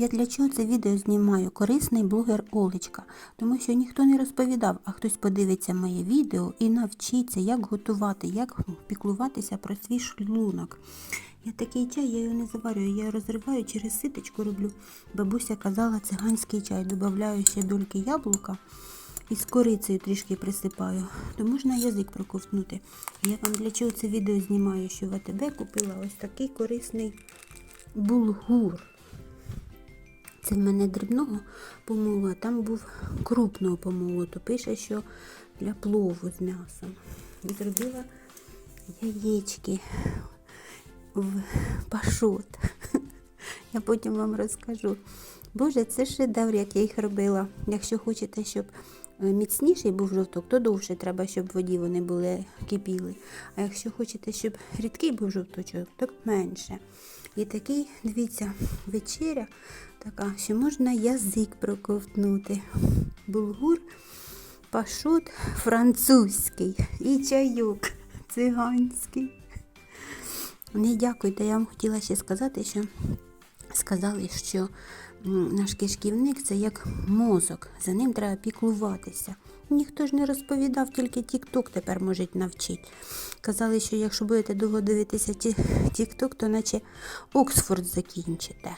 Я для чого це відео знімаю? Корисний блогер Олечка, тому що ніхто не розповідав, а хтось подивиться моє відео і навчиться, як готувати, як піклуватися про свій шлунок. Я такий чай, я його не заварюю, я його розриваю через ситочку роблю. Бабуся казала циганський чай, додаю ще дольки яблука і з корицею трішки присипаю, то можна язик проковтнути. Я вам для чого це відео знімаю, що в АТБ купила ось такий корисний булгур. Це в мене дрібного помолу, а там був крупного помолу. То пише, що для плову з м'ясом. І зробила яєчки в пашот. Я потім вам розкажу. Боже, це шедевр, як я їх робила. Якщо хочете, щоб е, міцніший був жовток, то довше треба, щоб в воді вони були кипіли. А якщо хочете, щоб рідкий був жовточок, то менше. І такий, дивіться, вечеря така, що можна язик проковтнути. Булгур, пашот французький і чайок циганський. Не дякуйте, я вам хотіла ще сказати, що сказали, що наш кишківник це як мозок, за ним треба піклуватися. Ніхто ж не розповідав, тільки Тік-Ток тепер може навчити. Казали, що якщо будете довго дивитися Тік-Ток, то наче Оксфорд закінчите.